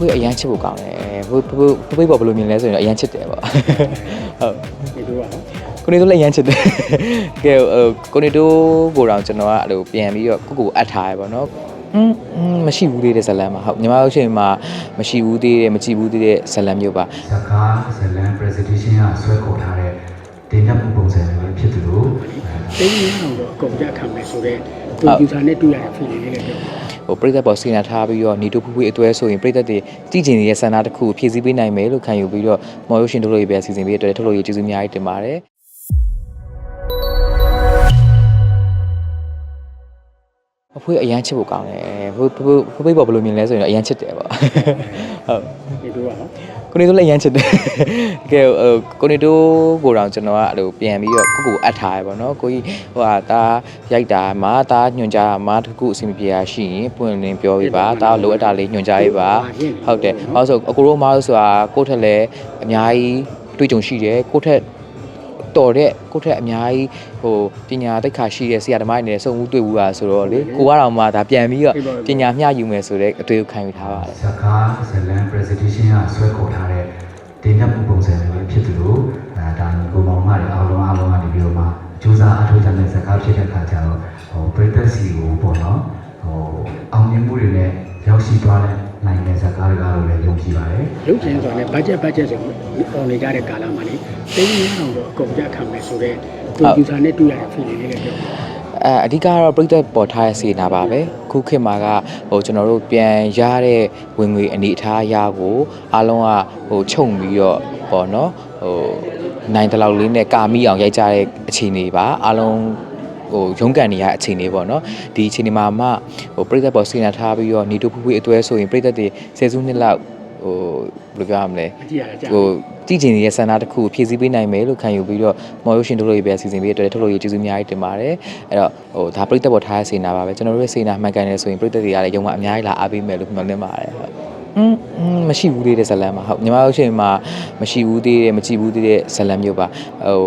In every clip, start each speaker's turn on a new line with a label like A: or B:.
A: ဖွေးအရန်ချစ်ဖို့ကောင်းတယ်ဖွေးဖွေးဖွေးပေါ်ဘယ်လိုမြင်လဲဆိုရင်တော့အရန်ချစ်တယ်ပေါ့ဟုတ်
B: ဒီလိုပါ
A: ကိုနေတို့လည်းရမ်းချစ်တယ်။ကဲကိုနေတို့ကိုတော့ကျွန်တော်ကအဲ့လိုပြန်ပြီးတော့ကိုကိုအပ်ထားရပါတော့။အင်းမရှိဘူးသေးတဲ့ဇလံမှာဟုတ်ညီမတို့ချိန်မှာမရှိဘူးသေးတဲ့မကြည့်ဘူးသေးတဲ့ဇလံမျိုးပါ။
C: စကားဇလံ presentation ကဆွဲခေါ်ထားတဲ့ တင်ပြမှုပုံစံတွေပဲဖြစ်သလိုအဲ
B: တိတ်ရအောင်တော့အကုန်ကြခံမယ်ဆိုတော့ကွန်ပျူတာနဲ့တွေ့ရတဲ့ feeling လေးလည်းပြော
A: ဟိုပြည်သက်ပေါ်စီနာထားပြီးတော့နေတို့ဖူးဖူးအတွဲဆိုရင်ပြည်သက်တွေတည်ကျင်နေတဲ့ဆန္ဒတစ်ခုကိုဖြည့်ဆည်းပေးနိုင်မယ်လို့ခံယူပြီးတော့မော်ရုရှင်ထုတ်လို့ရပြစီစဉ်ပေးတဲ့အတွက်ထုတ်လို့ရကျေးဇူးအများကြီးတင်ပါတယ်အဖွေးအရန်ချစ်ဖို့ကောင်းတယ်ဖွေးဖွေးဖွေးပေါ်ဘယ်လိုမြင်လဲဆိုရင်တော့အရန်ချစ်တယ်ပေါ့ဟုတ်
B: ဒီလိုပါနော်
A: ကိုနေတို့လည်းအရန်ချစ်တယ်ကဲဟိုကိုနေတို့ကိုတောင်ကျွန်တော်ကအဲ့လိုပြန်ပြီးတော့ကိုကိုအပ်ထားရပါတော့ကိုကြီးဟိုဟာဒါရိုက်တာမှာဒါညွှန်ကြားတာမှာတစ်ခုအဆင်မပြေရရှိရင်ပွင့်လင်းပြောပြပါဒါလိုအပ်တာလေးညွှန်ကြားရေးပါဟုတ်တယ်ဘာလို့ဆိုအကိုတို့မလို့ဆိုတာကိုယ့်ထက်လည်းအများကြီးတွေ့ကြုံရှိတယ်ကိုယ့်ထက် တော်တဲ့ကိုယ့်ထက်အများကြီးဟိုပညာတိတ်ခါရှိတဲ့ဆရာသမားတွေနဲ့စုံဦးတွေ့ဘူးပါဆိုတော့လေကိုကတော့မှဒါပြန်ပြီးတော့ပညာမျှယူမယ်ဆိုတဲ့အတွေ့အခံယူထားပါတယ်
C: ဇကားဇလန် presentation ကဆွဲခေါ်ထားတဲ့တင်ပြမှုပုံစံတွေပဲဖြစ်သလိုအဲဒါကိုမောင်မတွေအားလုံးအားလုံးကနေပြီးတော့မှစူးစမ်းအထောက်အထားတဲ့ဇကားဖြစ်တဲ့ခါကျတော့ဟိုပြည်သက်စီကိုပေါ့နော်ဟိုအောင်မြင်မှုတွေနဲ့ရောက်ရှိသွားတဲ့ နိုင်ငံဇကားတွေကတော့လည်းယုံကြည်ပါတယ်
B: ရုပ်ရှင်ဆိုရင် budget budget ဆိုပေါ်နေကြတဲ့ကာလမှာလေတိတ်ရအောင်တော့အကုန်ကြခံမယ်ဆိုတော့ကွန်ပျူတာနဲ့တွေ့ရတဲ့ feeling လေးလည်းပြော
A: အဲအဓိကကတော့ပြိသက်ပေါ်ထားတဲ့စေနာပါပဲခုခေတ်မှာကဟိုကျွန်တော်တို့ပြန်ရတဲ့ဝင်ငွေအနေအထားအရာကိုအားလုံးကဟိုခြုံပြီးတော့ပေါ့နော်ဟိုနိုင်တလောက်လေးနဲ့ကာမိအောင်ရိုက်ကြတဲ့အခြေအနေပါအားလုံး ဟိုရုန်းကန်နေရအခြေအနေပေါ့နော်ဒီအခြေအနေမှာမှဟိုပြည်သက်ပေါ်စေနာထားပြီးတော့နေတိုးဖူးဖူးအတွဲဆိုရင်ပြည်သက်တွေဆယ်စုနှစ်လောက်ဟိုဘယ်လိုပြောရမလဲဟိုတည်ကျင်နေတဲ့ဆန္ဒတစ်ခုဖြည့်ဆည်းပေးနိုင်မယ်လို့ခံယူပြီးတော့မော်ရိုရှင်တို့လိုပဲစီစဉ်ပေးတဲ့အတွက်ထုတ်လို့ရကျေးဇူးအများကြီးတင်ပါတယ်အဲ့တော့ဟိုဒါပြည်သက်ပေါ်ထားတဲ့စေနာပါပဲကျွန်တော်တို့ရဲ့စေနာမှန်ကန်တယ်ဆိုရင်ပြည်သက်တွေကလည်းရုံမှာအများကြီးလာအားပေးမယ်လို့မျှော်လင့်ပါတယ်ဟုတ်မရှိဘူးသေးတဲ့ဇလံမှာဟုတ်ညီမတို့ရှင်မှာမရှိဘူးသေးတဲ့မကြည့်ဘူးသေးတဲ့ဇလံမျိုးပါဟို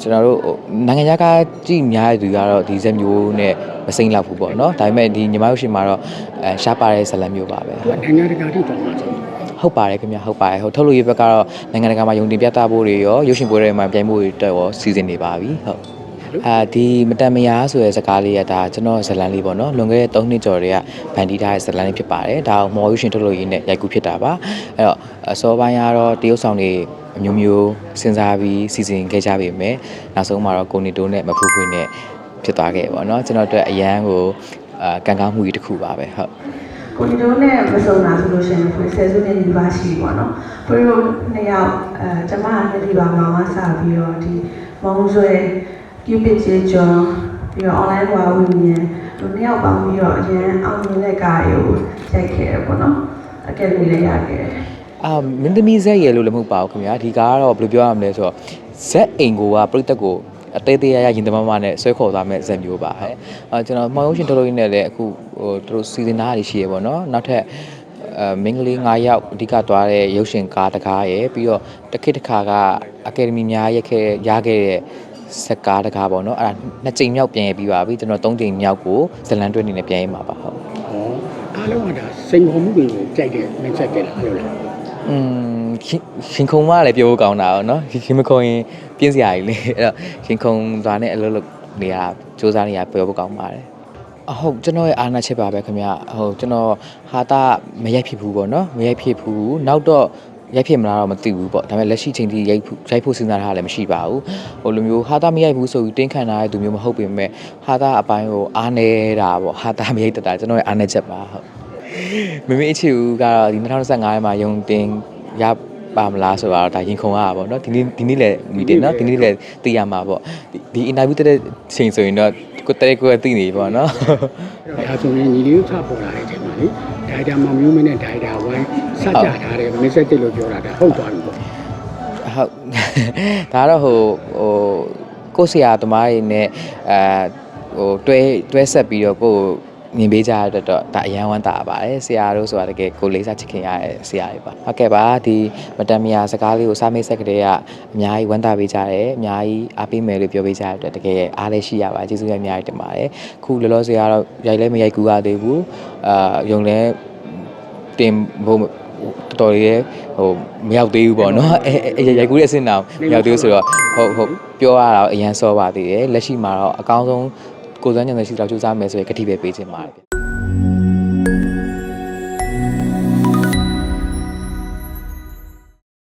A: ကျွန်တော်တို့ဟိုနိုင်ငံခြားကကြည့်များတဲ့သူကတော့ဒီဇက်မျိုးနဲ့မစိမ့်လောက်ဘူးပေါ့နော်ဒါပေမဲ့ဒီညီမတို့အချိန်မှာတော့အဲရှားပါတဲ့ဇလန်မျိုးပါပဲ
B: သူကနိုင်ငံတကာထိတော်မှာဆို
A: ဟုတ်ပါတယ်ခင်ဗျဟုတ်ပါတယ်ဟုတ်ထုတ်လို့ရဘက်ကတော့နိုင်ငံတကာမှာယုံတင်ပြသဖို့တွေရောရုပ်ရှင်ပွဲတွေမှာပြိုင်ဖို့တွေတက်ရောစီစဉ်နေပါပြီဟုတ် အာဒီမတန်မယားဆိုတဲ့ဇာတ်ကားလေးကဒါကျွန်တော်ဇတ်လန်လေးပေါ့နော်လွန်ခဲ့တဲ့3နှစ်ကျော်တည်းကဗန်တီထားတဲ့ဇတ်လန်လေးဖြစ်ပါတယ်ဒါကိုမော်ရုပ်ရှင်ထုတ်လို့ရင်းနဲ့ရိုက်ကူးဖြစ်တာပါအဲ့တော့အစောပိုင်းကတော့တရုတ်ဆောင်တွေအမျိုးမျိုးစဉ်းစားပြီးစီစဉ်ခဲ့ကြပေမဲ့နောက်ဆုံးမှာတော့ကိုနေတိုးနဲ့မဖူးဖွေးနဲ့ဖြစ်သွားခဲ့ပေါ့နော်ကျွန်တော်တို့အရန်ကိုအာကံကောင်းမှုကြီးတစ်ခုပါပဲဟုတ်
D: ကိုဒီတို့နဲ့မစုံတာဆိုလို့ရှိရင်ဖွေဆယ်စုနှစ်ဒီပါရှိပေါ့နော်ဖွေတို့နှစ်ယောက်အဲကျမနဲ့ဒီပါမောင်ကစပြီးတော့ဒီမောင်ဆွဲ cupid ကျေကျော်ပြီးတော့ online ဘွားဝင်မြင်တို့နှစ်ယောက်ပေါင်းပြီးတော့အရင်အောင်မြင်တဲ့ကားရုပ်ရိုက်ခဲ့ရပေါ့နော်အကယ်ဒမီလည်းရခဲ့တယ်
A: အာမင်းသမီးဇက်ရယ်လို့လည်းမဟုတ်ပါဘူးခင်ဗျာဒီကားကတော့ဘယ်လိုပြောရမလဲဆိုတော့ဇက်အိမ်ကိုကပြိတက်ကိုအသေးသေးရရရင်တမမနဲ့ဆွဲခေါ်သွားမဲ့ဇက်မျိုးပါဟဲ့အာကျွန်တော်မှောင်ရုံရှင်တော်တော်ကြီးနဲ့လည်းအခုဟိုသူတို့စီစဉ်သားတွေရှိရပေါ့နော်နောက်ထပ်အဲမင်္ဂလေး9ယောက်အဓိကသွားတဲ့ရုပ်ရှင်ကားတကားရယ်ပြီးတော့တစ်ခေတ်တစ်ခါကအကယ်ဒမီများရက်ခဲ့ရခဲ့တဲ့ စက်ကားတကားပေါ့နော်အဲ့ဒါနှစ်ကြိမ်မြောက်ပြန်ရပြီးပါပြီကျွန်တော်သုံးကြိမ်မြောက်ကိုဇလန်တွဲအနေနဲ့ပြန်ရမှာပါဟုတ်
B: ဟောအားလုံးကဒါစိန်ခေါ်မှုတွေကိုကြိုက်တယ်မင်းဆက်တယ်လားဟုတ်လား
A: อืมရှင်ရှင်ခုံမလည်းပြောဖို့ကောင်းတာပေါ့နော်ရှင်မခုံရင်ပြင်းစရာကြီးလေအဲ့တော့ရှင်ခုံသွားနဲ့အလုပ်လုပ်နေရစူးစမ်းနေရပြောဖို့ကောင်းပါတယ်အဟုတ်ကျွန်တော်ရဲ့အာနာချက်ပါပဲခင်ဗျဟုတ်ကျွန်တော်ဟာတာမရိုက်ဖြစ်ဘူးပေါ့နော်မရိုက်ဖြစ်ဘူးနောက်တော့ ရိုက်ဖြစ်မလားတော့မသိဘူးပေါ့ဒါပေမဲ့လက်ရှိချိန်ထိရိုက်ဖို့ရိုက်ဖို့စဉ်းစားထားတာလည်းမရှိပါဘူးဟိုလိုမျိုးဟာတာမရိုက်ဘူးဆိုပြီးတင်းခံထားတဲ့သူမျိုးမဟုတ်ပေမဲ့ဟာတာအပိုင်းကိုအားနေတာပေါ့ဟာတာမရိုက်တတ်တာကျွန်တော်ရဲ့အာနာချက်ပါဟုတ်မမေအချီဦးကတော့ဒီ2025ထဲမှာယုံတင်ရပါမလားဆိုတော့ဒါရင်ခုန်ရတာပေါ့နော်ဒီနေ့ဒီနေ့လည်းမီတင်နော်ဒီနေ့လည်းသိရမှာပေါ့ဒီဒီ interview တဲ့ချိန်ဆိုရင်တော့ ကိုယ်တဲ့ကိုယ်သိနေပေါ့နော်
B: ဒါဆိုရင်ညီလေးစပေါ်လာတဲ့အချိန်မှာလေဒါကြမောင်မျိုးမင်းနဲ့ဒါတာဝိုင်းစကြထားတယ်မင်းဆက်တယ်လို့ပြောတာဒါဟုတ်သွားပြီပေါ့
A: ဟုတ်ဒါကတော့ဟိုဟိုကိုယ့်ဆရာသမားတွေနဲ့အဲဟိုတွဲတွဲဆက်ပြီးတော့ကိုယ် မြင်ပေးကြရတဲ့အတွက်ဒါအရန်ဝမ်းသာပါတယ်ဆရာတို့ဆိုတာတကယ်ကိုလေးစားချစ်ခင်ရတဲ့ဆရာတွေပါဟုတ်ကဲ့ပါဒီမတန်မရစကားလေးကိုစာမေးဆက်ကလေးကအများကြီးဝမ်းသာပေးကြတယ်အများကြီးအားပေးမယ်လို့ပြောပေးကြတဲ့အတွက်တကယ်အားလည်းရှိရပါကျေးဇူးရအများကြီးတင်ပါတယ်ခုလောလောဆယ်ကတော့ရိုက်လဲမရိုက်ကူရသေးဘူးအာယုံလဲတင်ဖို့တော်တော်ရဲ့ဟိုမရောက်သေးဘူးပေါ့နော်အဲရိုက်ကူးတဲ့အဆင့်တောင်မရောက်သေးဘူးဆိုတော့ဟုတ်ဟုတ်ပြောရတာအရန်စောပါသေးတယ်လက်ရှိမှာတော့အကောင်းဆုံး ကိုယ်စွမ်းဉာဏ်ရှိတဲ့လောက်ကြိုးစားမယ်ဆိုရင်ကတိပဲပေးခြင်းပါတယ်